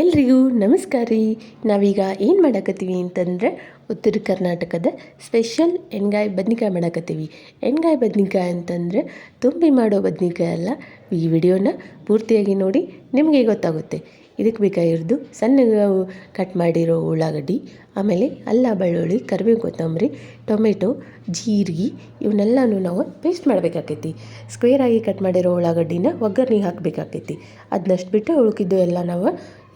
ಎಲ್ರಿಗೂ ನಮಸ್ಕಾರ ರೀ. ನಾವೀಗ ಏನು ಮಾಡಕತ್ತೀವಿ ಅಂತಂದ್ರೆ ಉತ್ತರ ಕರ್ನಾಟಕದ ಸ್ಪೆಷಲ್ ಎಣ್ಗಾಯಿ ಬದ್ನಿಕಾಯಿ ಮಾಡಕತ್ತೀವಿ. ಎಣ್ಗಾಯಿ ಬದ್ನಿಕಾಯಿ ಅಂತಂದರೆ ತುಂಬಿ ಮಾಡೋ ಬದ್ನಿಕಾಯಿ ಅಲ್ಲ. ಈ ವಿಡಿಯೋನ ಪೂರ್ತಿಯಾಗಿ ನೋಡಿ ನಿಮಗೆ ಗೊತ್ತಾಗುತ್ತೆ. ಇದಕ್ಕೆ ಬೇಕಾಗಿರೋದು ಸಣ್ಣಗೆ ಕಟ್ ಮಾಡಿರೋ ಉಳ್ಳಾಗಡ್ಡಿ, ಆಮೇಲೆ ಅಲ್ಲ, ಬೆಳ್ಳುಳ್ಳಿ, ಕರಿಬೇವು ಕೊತ್ತಂಬರಿ, ಟೊಮೆಟೊ, ಜೀರಿಗೆ ಇವನ್ನೆಲ್ಲನೂ ನಾವು ಪೇಸ್ಟ್ ಮಾಡಬೇಕಾಕೈತಿ. ಸ್ಕ್ವೇರಾಗಿ ಕಟ್ ಮಾಡಿರೋ ಉಳ್ಳಾಗಡ್ಡಿನ ಒಗ್ಗರಣೆ ಹಾಕಬೇಕಾಕೈತಿ. ಅದನ್ನಷ್ಟು ಬಿಟ್ಟು ಉಳುಕಿದ್ದು ಎಲ್ಲ ನಾವು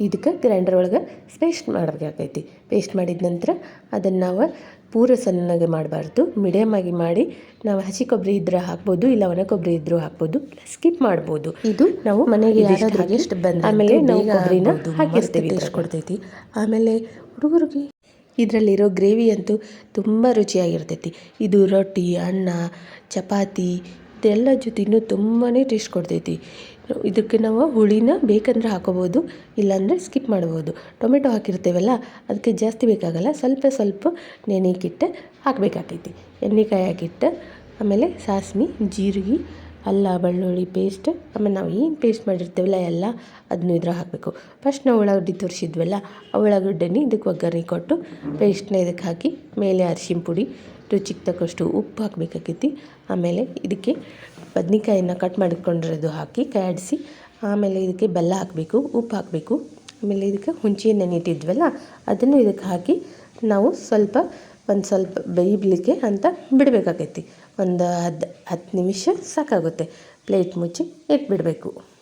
ಇದಕ್ಕೆ ಗ್ರೈಂಡರ್ ಒಳಗೆ ಪೇಸ್ಟ್ ಮಾಡಬೇಕಾಗೈತಿ. ಪೇಸ್ಟ್ ಮಾಡಿದ ನಂತರ ಅದನ್ನು ನಾವು ಪೂರ ಸಣ್ಣಗೆ ಮಾಡಬಾರ್ದು. ಮೀಡಿಯಮ್ ಆಗಿ ಮಾಡಿ ನಾವು ಹಸಿ ಕೊಬ್ಬರಿ ಇದ್ರೆ ಹಾಕ್ಬೋದು ಇಲ್ಲ ಒಣ ಕೊಬ್ಬರಿ ಇದ್ರೂ ಹಾಕ್ಬೋದು ಸ್ಕಿಪ್ ಮಾಡ್ಬೋದು. ಇದು ನಾವು ಮನೆಗೆ ಎಷ್ಟು ಬಂದ ಆಮೇಲೆ ನಾವು ಕೊಬ್ಬರಿನ ಹಾಕಿರ್ತೀವಿ ಟೇಸ್ಟ್ ಕೊಡ್ತೈತಿ. ಆಮೇಲೆ ಹುಡುಗರಿಗೆ ಇದರಲ್ಲಿರೋ ಗ್ರೇವಿ ಅಂತೂ ತುಂಬ ರುಚಿಯಾಗಿರ್ತೈತಿ. ಇದು ರೊಟ್ಟಿ ಅನ್ನ ಚಪಾತಿ ಇದೆಲ್ಲ ಜೊತೆನೂ ತುಂಬಾ ಟೇಸ್ಟ್ ಕೊಡ್ತೈತಿ. ಇದಕ್ಕೆ ನಾವು ಹುಳಿನ ಬೇಕಂದ್ರೆ ಹಾಕೋಬೋದು, ಇಲ್ಲಾಂದರೆ ಸ್ಕಿಪ್ ಮಾಡ್ಬೋದು. ಟೊಮೆಟೊ ಹಾಕಿರ್ತೇವಲ್ಲ, ಅದಕ್ಕೆ ಜಾಸ್ತಿ ಬೇಕಾಗಲ್ಲ, ಸ್ವಲ್ಪ ಸ್ವಲ್ಪ ನೆನೆಕಿಟ್ಟು ಹಾಕಬೇಕಾಗ್ತೈತಿ. ಎಣ್ಣೆಕಾಯಿ ಹಾಕಿಟ್ಟು ಆಮೇಲೆ ಸಾಸ್ಮಿ, ಜೀರಿಗೆ, ಅಲ್ಲ, ಬೆಳ್ಳುಳ್ಳಿ ಪೇಸ್ಟ್ ಆಮೇಲೆ ನಾವು ಏನು ಪೇಸ್ಟ್ ಮಾಡಿರ್ತೇವಲ್ಲ ಎಲ್ಲ ಅದನ್ನು ಇದ್ರಾಗ ಹಾಕಬೇಕು. ಫಸ್ಟ್ ನಾವು ಉಳ್ಳಾಗಡ್ಡಿ ತೋರಿಸಿದ್ವಲ್ಲ, ಆ ಉಳ್ಳಾಗಡ್ಡೆನ ಇದಕ್ಕೆ ಒಗ್ಗರಣೆ ಕೊಟ್ಟು ಪೇಸ್ಟ್ನ ಇದಕ್ಕೆ ಹಾಕಿ, ಮೇಲೆ ಅರಿಶಿನ ಪುಡಿ ರುಚಿಗೆ ತಕ್ಕಷ್ಟು ಉಪ್ಪು ಹಾಕಬೇಕಾಕೈತಿ. ಆಮೇಲೆ ಇದಕ್ಕೆ ಬದ್ನಿಕಾಯಿನ ಕಟ್ ಮಾಡಿಕೊಂಡಿರೋದು ಹಾಕಿ ಕಾಡಿಸಿ, ಆಮೇಲೆ ಇದಕ್ಕೆ ಬೆಲ್ಲ ಹಾಕಬೇಕು, ಉಪ್ಪು ಹಾಕಬೇಕು. ಆಮೇಲೆ ಇದಕ್ಕೆ ಹುಂಚಿ ನೆನಿಟ್ಟಿದ್ವಲ್ಲ ಅದನ್ನು ಇದಕ್ಕೆ ಹಾಕಿ ನಾವು ಸ್ವಲ್ಪ, ಒಂದು ಸ್ವಲ್ಪ ಬೇಯಲಿಕ್ಕೆ ಅಂತ ಬಿಡಬೇಕಾಗೈತಿ ಒಂದು ಹದ್, ಹತ್ತು ನಿಮಿಷ ಸಾಕಾಗುತ್ತೆ. ಪ್ಲೇಟ್ ಮುಚ್ಚಿ ಇಟ್ಬಿಡಬೇಕು.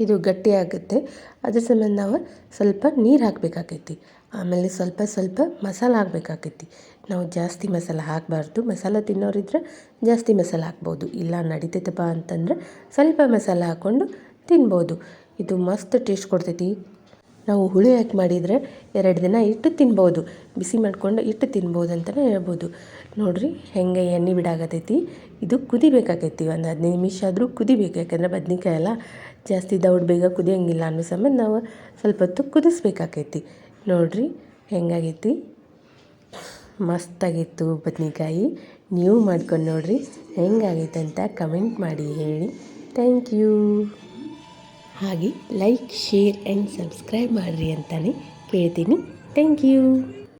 ಇದು ಗಟ್ಟಿ ಆಗುತ್ತೆ. ಅದ್ರ ಸಂಬಂಧ ನಾವು ಸ್ವಲ್ಪ ನೀರು ಹಾಕಬೇಕಾಕೈತಿ ಆಮೇಲೆ ಸ್ವಲ್ಪ ಸ್ವಲ್ಪ ಮಸಾಲೆ ಹಾಕಬೇಕಾಕೈತಿ ನಾವು ಜಾಸ್ತಿ ಮಸಾಲೆ ಹಾಕಬಾರ್ದು. ಮಸಾಲೆ ತಿನ್ನೋರಿದ್ರೆ ಜಾಸ್ತಿ ಮಸಾಲೆ ಹಾಕ್ಬೋದು. ಇಲ್ಲ ನಡಿತೈತಪ್ಪ ಅಂತಂದ್ರೆ ಸ್ವಲ್ಪ ಮಸಾಲೆ ಹಾಕ್ಕೊಂಡು ತಿನ್ಬೋದು. ಇದು ಮಸ್ತ್ ಟೇಸ್ಟ್ ಕೊಡ್ತೈತಿ. ನಾವು ಹುಳಿ ಹಾಕಿ ಮಾಡಿದರೆ ಎರಡು ದಿನ ಇಟ್ಟು ತಿನ್ಬೋದು. ಬಿಸಿ ಮಾಡಿಕೊಂಡು ಇಟ್ಟು ತಿನ್ಬೋದು ಅಂತಲೇ ಹೇಳ್ಬೋದು. ನೋಡಿರಿ ಹೆಂಗೆ ಎಣ್ಣೆ ಬಿಡಾಕತ್ತೈತಿ ಇದು ಕುದಿಬೇಕಾಗೈತಿ. ಒಂದು ಹದಿನೈದು ನಿಮಿಷ ಆದರೂ ಕುದಿಬೇಕು. ಯಾಕಂದರೆ ಬದ್ನಿಕಾಯಿ ಎಲ್ಲ ಜಾಸ್ತಿ ದೌಡ್ ಬೇಗ ಕುದಿಯೋಂಗಿಲ್ಲ ಅನ್ನೋ ಸಂಬಂಧ ನಾವು ಸ್ವಲ್ಪ ಹೊತ್ತು ಕುದಿಸ್ಬೇಕಾಗೈತಿ. ನೋಡಿರಿ ಹೆಂಗಾಗೈತಿ. ಮಸ್ತಾಗಿತ್ತು ಬದ್ನಿಕಾಯಿ. ನೀವು ಮಾಡ್ಕೊಂಡು ನೋಡಿರಿ ಹೆಂಗಾಗೈತೆ ಅಂತ ಕಮೆಂಟ್ ಮಾಡಿ ಹೇಳಿ. Thank you. ಹಾಗೆ ಲೈಕ್ ಶೇರ್ ಆ್ಯಂಡ್ ಸಬ್ಸ್ಕ್ರೈಬ್ ಮಾಡಿರಿ ಅಂತಲೇ ಕೇಳ್ತೀನಿ. Thank you